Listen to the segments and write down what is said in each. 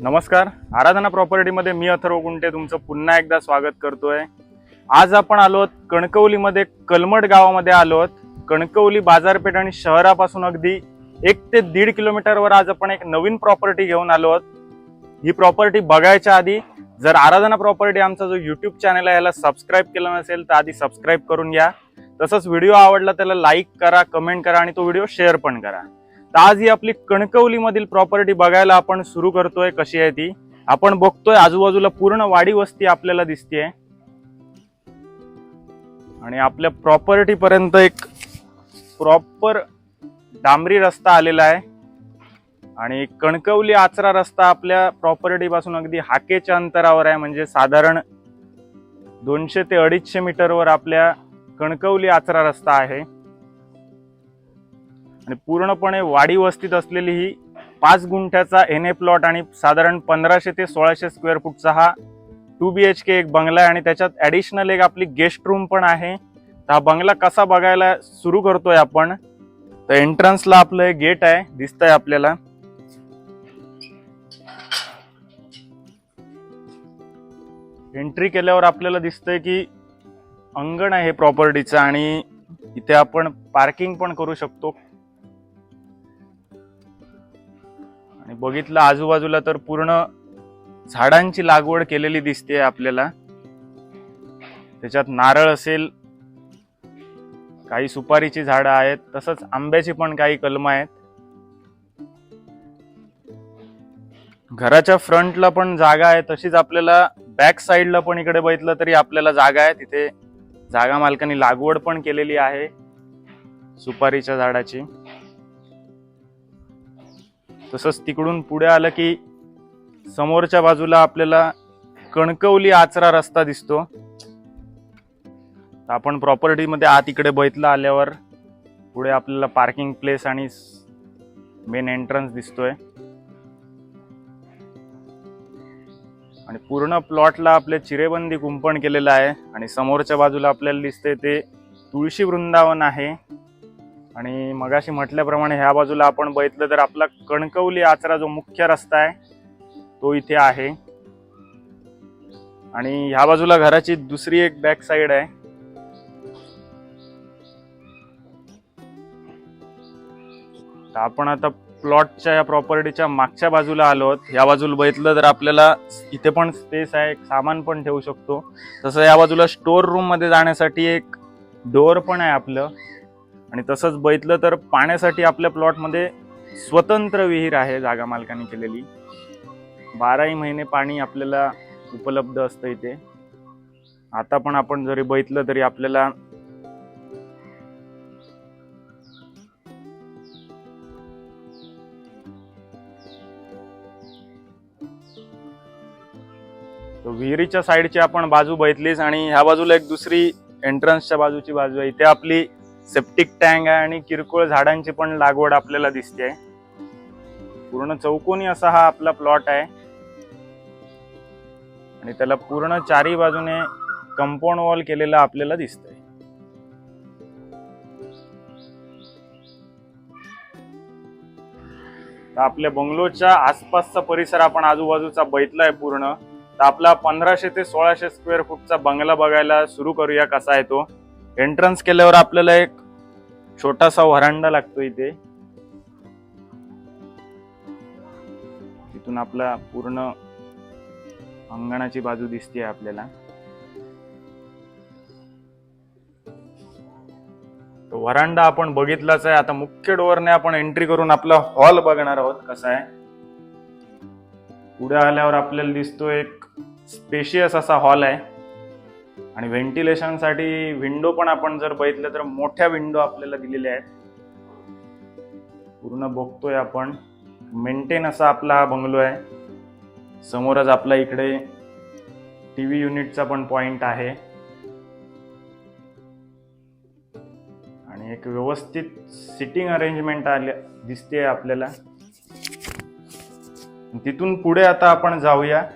नमस्कार. आराधना प्रॉपर्टीमध्ये मी अथर्व कुंटे तुमचं पुन्हा एकदा स्वागत करतोय. आज आपण आलो आहोत कणकवलीमध्ये कलमट गावामध्ये आलो आहोत कणकवली बाजारपेठ आणि शहरापासून अगदी एक ते दीड किलोमीटरवर आज आपण एक नवीन प्रॉपर्टी घेऊन आलो आहोत ही प्रॉपर्टी बघायच्या आधी जर आराधना प्रॉपर्टी आमचा जो यूट्यूब चॅनल आहे याला सबस्क्राईब केलं नसेल तर आधी सबस्क्राईब करून घ्या. तसंच व्हिडिओ आवडला त्याला लाईक करा कमेंट करा आणि तो व्हिडिओ शेअर पण करा. तर आज ही आपली कणकवली मधील प्रॉपर्टी बघायला आपण सुरू करतोय. कशी आहे ती? आपण बघतोय आजूबाजूला पूर्ण वाडी वस्ती आपल्याला दिसतीये. आणि आपल्या प्रॉपर्टी पर्यंत एक प्रॉपर डांबरी रस्ता आलेला आहे. आणि कणकवली आचरा रस्ता आपल्या प्रॉपर्टी पासून अगदी हाकेच्या अंतरावर आहे. म्हणजे साधारण दोनशे ते अडीचशे मीटरवर आपल्या कणकवली आचरा रस्ता आहे. आणि पूर्णपणे वाडी वस्तीत असलेली ही पाच गुंठ्याचा एन ए प्लॉट आणि साधारण पंधराशे ते सोळाशे स्क्वेअर फूटचा हा टू बी एच के एक बंगला आहे. आणि त्याच्यात ॲडिशनल एक आपली गेस्ट रूम पण आहे. तर हा बंगला कसा बघायला सुरू करतोय आपण? तर एंट्रन्सला आपलं एक गेट आहे. दिसतंय आपल्याला. एंट्री केल्यावर आपल्याला दिसतंय की अंगण आहे प्रॉपर्टीचं आणि इथे आपण पार्किंग पण करू शकतो. आणि बघितलं आजूबाजूला तर पूर्ण झाडांची लागवड केलेली दिसते आपल्याला. त्याच्यात नारळ असेल काही सुपारीची झाडं आहेत तसंच आंब्याची पण काही कलमं आहेत. घराच्या फ्रंटला पण जागा आहे तशीच आपल्याला बॅक साईडला पण इकडे बघितलं तरी आपल्याला जागा आहे. तिथे जागा मालकांनी लागवड पण केलेली आहे सुपारीच्या झाडाची. तसंच तिकडून पुढे आलं की समोरच्या बाजूला आपल्याला कणकवली आचरा रस्ता दिसतो. तर आपण प्रॉपर्टीमध्ये आत इकडे बैतला आल्यावर पुढे आपल्याला पार्किंग प्लेस आणि मेन एंट्रन्स दिसतोय. आणि पूर्ण प्लॉटला आपले चिरेबंदी कुंपण केलेलं आहे आणि समोरच्या बाजूला आपल्याला दिसते ते तुळशी वृंदावन आहे. आणि मगाशी म्हटल्याप्रमाणे ह्या बाजूला आपण बघितलं तर आपला कणकवली आचरा जो मुख्य रस्ता आहे तो इथे आहे. आणि ह्या बाजूला घराची दुसरी एक बॅक साईड आहे. तर आपण आता प्लॉटच्या या प्रॉपर्टीच्या मागच्या बाजूला आलो आहोत. या बाजूला बघितलं तर आपल्याला इथे पण स्पेस आहे सामान पण ठेवू शकतो. तसं या बाजूला स्टोर रूममध्ये जाण्यासाठी एक डोअर पण आहे आपलं. आणि तसंच बघितलं तर पाण्यासाठी आपल्या प्लॉटमध्ये स्वतंत्र विहीर आहे जागा मालकाने केलेली. बाराही महिने पाणी आपल्याला उपलब्ध असतं इथे. आता पण आपण जरी बघितलं तरी आपल्याला विहिरीच्या साईडची आपण बाजू बघितलीच आणि ह्या बाजूला एक दुसरी एंट्रन्सच्या बाजूची बाजू आहे. इथे आपली सेप्टिक टँक आहे आणि किरकोळ झाडांची पण लागवड आपल्याला दिसते. पूर्ण चौकोनी असा हा आपला प्लॉट आहे. आणि त्याला पूर्ण चारी बाजूने कंपाऊंड वॉल केलेला आपल्याला दिसतंय. तर आपल्या बंगलोच्या आसपासचा परिसर आपण आजूबाजूचा बैतलाय पूर्ण. तर आपला पंधराशे ते सोळाशे स्क्वेअर फूटचा बंगला बघायला सुरू करूया कसा आहे तो. एंट्रन्स केल्यावर आपल्याला एक छोटासा व्हरांडा लागतो इथे. तिथून आपला पूर्ण अंगणाची बाजू दिसते आपल्याला. तो व्हरांडा आपण बघितलाच आहे. आता मुख्य डोअरने आपण एंट्री करून आपला हॉल बघणार आहोत कसा आहे. पुढे आल्यावर आपल्याला दिसतो एक स्पेशियस असा हॉल आहे. आणि व्हेंटिलेशनसाठी विंडो पण आपण जर बघितलं तर मोठ्या विंडो आपल्याला दिलेल्या आहेत. पूर्ण बघतोय आपण. मेंटेन असा आपला हा बंगलो आहे. समोरच आपला इकडे टी व्ही युनिटचा पण पॉइंट आहे. आणि एक व्यवस्थित सिटिंग अरेंजमेंट आले दिसते आपल्याला. तिथून पुढे आता आपण जाऊया.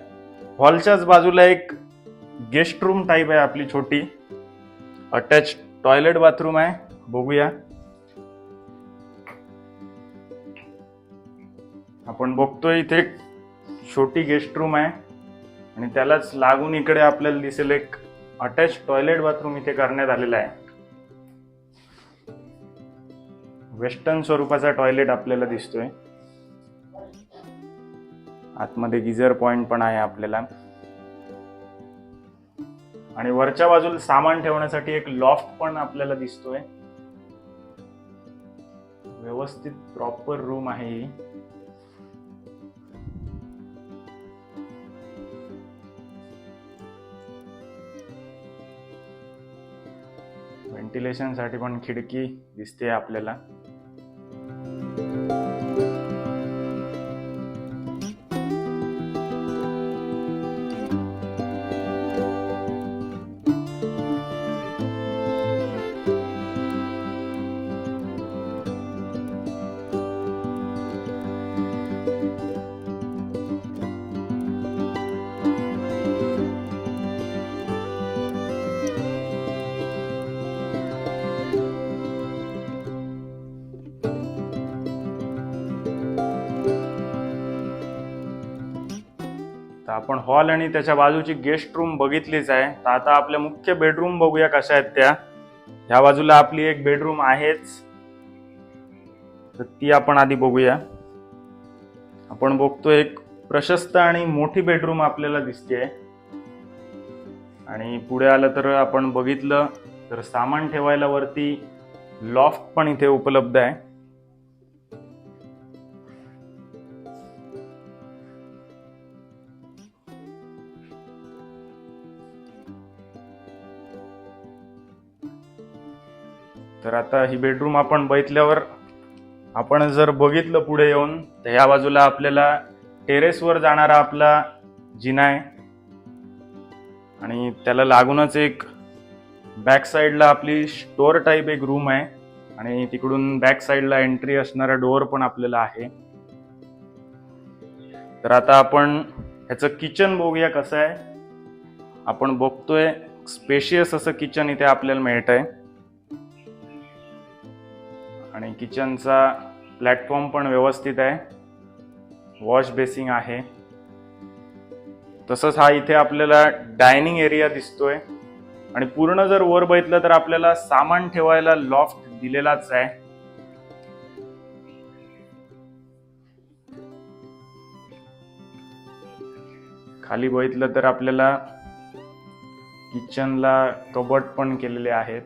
हॉलच्याच बाजूला एक गेस्ट रूम टाईप आहे आपली छोटी. अटॅच टॉयलेट बाथरूम आहे. बघूया. आपण बघतोय इथे एक छोटी गेस्ट रूम आहे. आणि त्यालाच लागून इकडे आपल्याला दिसेल एक अटॅच टॉयलेट बाथरूम इथे करण्यात आलेला आहे. वेस्टर्न स्वरूपाचा टॉयलेट आपल्याला दिसतोय. आतमध्ये गिझर पॉइंट पण आहे आपल्याला. आणि वरच्या बाजूला सामान ठेवण्यासाठी एक लॉफ्ट पण आपल्याला दिसतोय. व्यवस्थित प्रॉपर रूम आहे ही. व्हेंटिलेशनसाठी पण खिडकी दिसते आपल्याला. आपण हॉल आणि त्याच्या बाजूची गेस्ट रूम बघितलीच आहे. तर आता आपल्या मुख्य बेडरूम बघूया कशा आहेत त्या. ह्या बाजूला आपली एक बेडरूम आहेच. तर ती आपण आधी बघूया. आपण बघतो एक प्रशस्त आणि मोठी बेडरूम आपल्याला दिसते. आणि पुढे आलं तर आपण बघितलं तर सामान ठेवायला वरती लॉफ्ट पण इथे उपलब्ध आहे. तर आता ही बेडरूम आपण बघितल्यावर आपण जर बघितलं पुढे येऊन तर ह्या बाजूला आपल्याला टेरेसवर जाणारा आपला जिना आहे. आणि त्याला लागूनच एक बॅक साईडला आपली स्टोअर टाईप एक रूम आहे. आणि तिकडून बॅक साईडला एंट्री असणारा डोअर पण आपल्याला आहे. तर आता आपण ह्याचं किचन बघूया कसं आहे. आपण बघतोय स्पेशियस असं किचन इथे आपल्याला मिळत आहे आणि किचनचा प्लॅटफॉर्म पण व्यवस्थित आहे. वॉश बेसिंग आहे. तसंच हा इथे आपल्याला डायनिंग एरिया दिसतोय. आणि पूर्ण जर वर बघितलं तर आपल्याला सामान ठेवायला लॉफ्ट दिलेलाच आहे. खाली बघितलं तर आपल्याला किचनला कबट पण केलेले आहेत.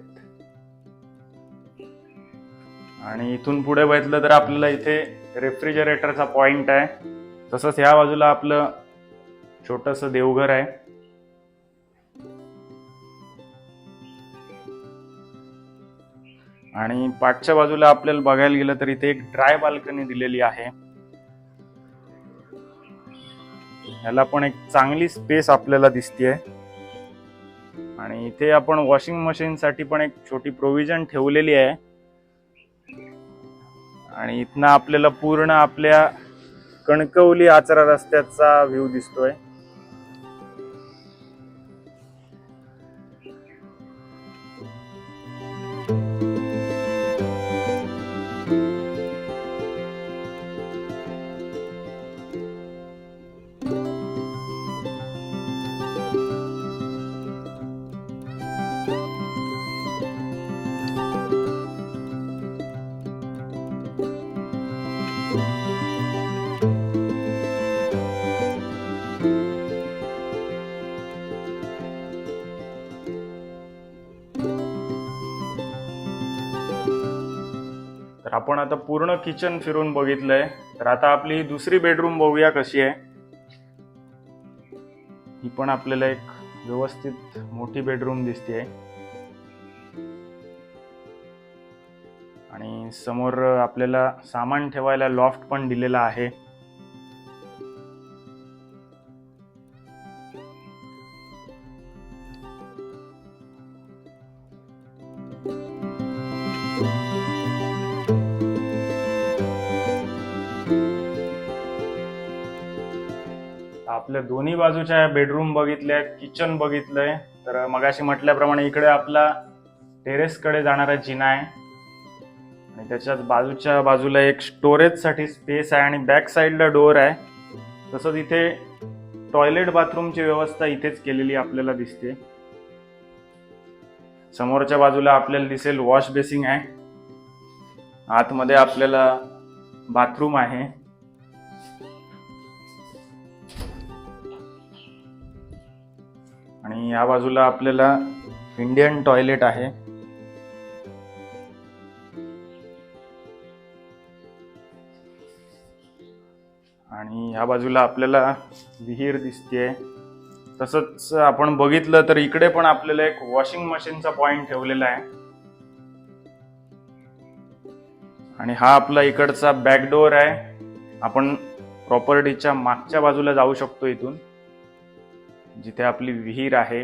आणि इथून पुढे बघितलं तर आपल्याला इथे रेफ्रिजरेटरचा पॉइंट आहे. तसंच ह्या बाजूला आपलं छोटस देवघर आहे. आणि पाठच्या बाजूला आपल्याला बघायला गेलं तर इथे एक ड्राय बाल्कनी दिलेली आहे. ह्याला पण एक चांगली स्पेस आपल्याला दिसतीये. आणि इथे आपण वॉशिंग मशीन साठी पण एक छोटी प्रोव्हिजन ठेवलेली आहे. आणि इथनं आपल्याला पूर्ण आपल्या कणकवली आचरा रस्त्याचा व्ह्यू दिसतोय. तर आपण आता पूर्ण किचन फिरून बघितलंय. तर आता आपली दुसरी बेडरूम बघूया कशी आहे. ही पण आपल्याला एक व्यवस्थित मोठी बेडरूम दिसते आणि आणि समोर आपल्याला सामान ठेवायला लॉफ्ट पण दिलेला आहे. आपल्या दोन्ही बाजूच्या बेडरूम बघितल्या किचन बघितलंय. तर मगाशी म्हटल्याप्रमाणे इकडे आपला टेरेसकडे जाणारा जिना आहे. आणि त्याच्याच बाजूच्या बाजूला एक स्टोरेजसाठी स्पेस आहे आणि बॅक साईडला डोअर आहे. तसंच इथे टॉयलेट बाथरूमची व्यवस्था इथेच केलेली आपल्याला दिसते. समोरच्या बाजूला आपल्याला दिसेल वॉश बेसिंग आहे. आतमध्ये आपल्याला बाथरूम आहे. आणि या बाजूला आपल्याला इंडियन टॉयलेट आहे. आणि ह्या बाजूला आपल्याला विहीर दिसते तसंच आपण बघितलं तर इकडे पण आपल्याला एक वॉशिंग मशीनचा पॉइंट ठेवलेला आहे. आणि हा आपला इकडचा बॅकडोअर आहे. आपण प्रॉपर्टीच्या मागच्या बाजूला जाऊ शकतो इथून. जिथे आपली विहीर आहे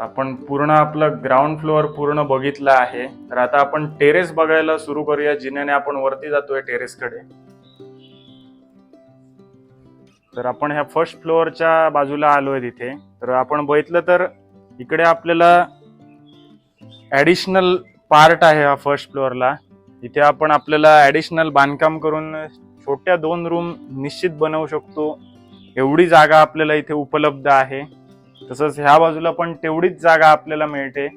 आपण पूर्ण आपलं ग्राउंड फ्लोअर पूर्ण बघितलं आहे. तर आता आपण टेरेस बघायला सुरू करूया. जिन्याने आपण वरती जातोय टेरेसकडे तर आपण ह्या फर्स्ट फ्लोअरच्या बाजूला आलोय तिथे. तर आपण बघितलं तर इकडे आपल्याला ऍडिशनल पार्ट आहे हा फर्स्ट फ्लोअरला इथे आपण आपल्याला ऍडिशनल बांधकाम करून छोट्या दोन रूम निश्चित बनवू शकतो. एवढी जागा आपल्याला इथे उपलब्ध आहे. तसंच ह्या बाजूला पण तेवढीच जागा आपल्याला मिळते.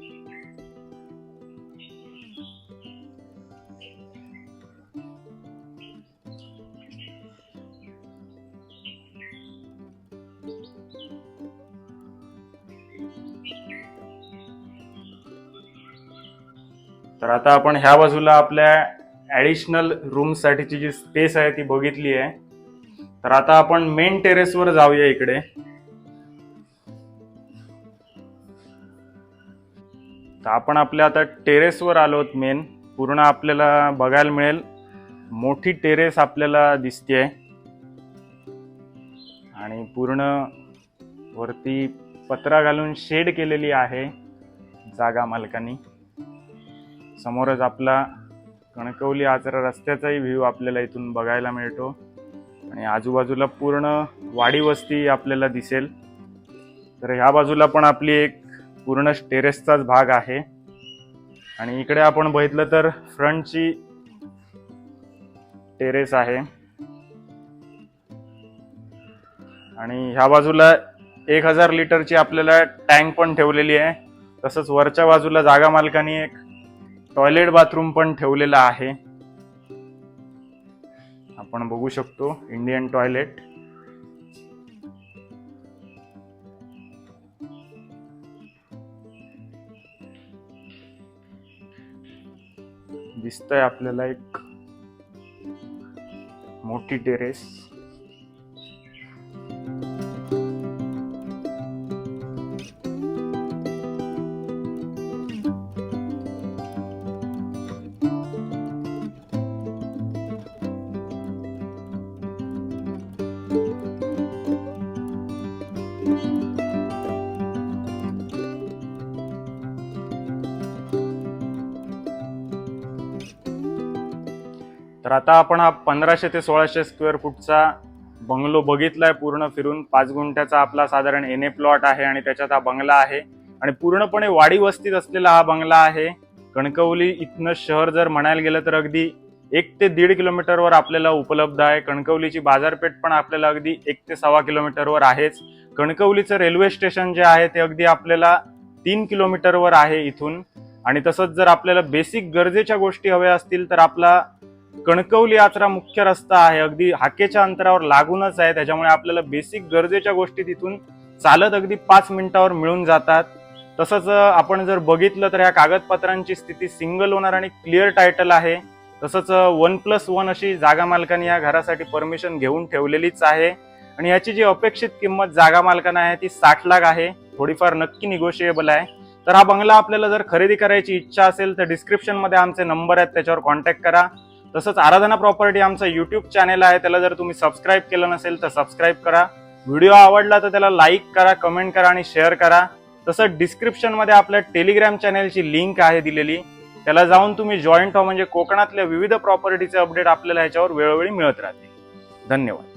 तर आता आपण ह्या बाजूला आपल्या ऍडिशनल रूम साठीची जी स्पेस आहे ती बघितली आहे. तर आता आपण मेन टेरेसवर जाऊया इकडे. तर आपण आपल्या आता टेरेसवर आलो आहोत मेन. पूर्ण आपल्याला बघायला मिळेल. मोठी टेरेस आपल्याला दिसते आणि पूर्ण वरती पत्रा घालून शेड केलेली आहे जागा मालकांनी. समोरच आपला कणकवली आचरा रस्त्याचाही व्ह्यू आपल्याला इथून बघायला मिळतो. आणि आजूबाजूला पूर्ण वाडी वस्ती आपल्याला दिसेल. तर ह्या बाजूला पण आपली एक पूर्ण टेरेसचाच भाग आहे. आणि इकडे आपण बघितलं तर फ्रंटची टेरेस आहे. आणि ह्या बाजूला एक हजार लिटरची आपल्याला टँक पण ठेवलेली आहे. तसंच वरच्या बाजूला जागा मालकाने एक टॉयलेट बाथरूम पण ठेवलेला आहे. आपण बघू शकतो इंडियन टॉयलेट. दिसतंय आपल्याला एक मोठी टेरेस. आता आपण हा पंधराशे ते सोळाशे स्क्वेअर फूटचा बंगलो बघितलाय पूर्ण फिरून. पाच गुंठ्याचा आपला साधारण एन ए प्लॉट आहे आणि त्याच्यात हा बंगला आहे. आणि पूर्णपणे वाडी वस्तीत असलेला हा बंगला आहे. कणकवली इथनं शहर जर म्हणायला गेलं तर अगदी एक ते दीड किलोमीटरवर आपल्याला उपलब्ध आहे. कणकवलीची बाजारपेठ पण आपल्याला अगदी एक ते सव्वा किलोमीटरवर आहेच. कणकवलीचं रेल्वे स्टेशन जे आहे ते अगदी आपल्याला तीन किलोमीटरवर आहे इथून. आणि तसंच जर आपल्याला बेसिक गरजेच्या गोष्टी हव्या असतील तर आपला कणकवली आचरा मुख्य रस्ता आहे. अगदी हाकेच्या अंतरावर लागूनच आहे. त्याच्यामुळे आपल्याला बेसिक गरजेच्या गोष्टी तिथून चालत अगदी पाच मिनिटावर मिळून जातात. तसंच आपण जर बघितलं तर ह्या कागदपत्रांची स्थिती सिंगल ओनर आणि क्लिअर टायटल आहे. तसंच वन प्लस वन अशी जागा मालकाने या घरासाठी परमिशन घेऊन ठेवलेलीच आहे. आणि याची जी अपेक्षित किंमत जागा मालकांना आहे ती साठ लाख आहे. थोडीफार नक्की निगोशिएबल आहे. तर हा बंगला आपल्याला जर खरेदी करायची इच्छा असेल तर डिस्क्रिप्शनमध्ये आमचे नंबर आहेत. त्याच्यावर कॉन्टॅक्ट करा. तसंच आराधना प्रॉपर्टी आमचं यूट्यूब चॅनेल आहे. त्याला जर तुम्ही सबस्क्राईब केलं नसेल तर सबस्क्राईब करा. व्हिडिओ आवडला तर त्याला लाईक करा कमेंट करा आणि शेअर करा. तसंच डिस्क्रिप्शनमध्ये आपल्या टेलिग्राम चॅनेलची लिंक आहे दिलेली. त्याला जाऊन तुम्ही जॉईंट व्हा म्हणजे कोकणातल्या विविध प्रॉपर्टीचे अपडेट आपल्याला ह्याच्यावर वेळोवेळी मिळत राहतील. धन्यवाद.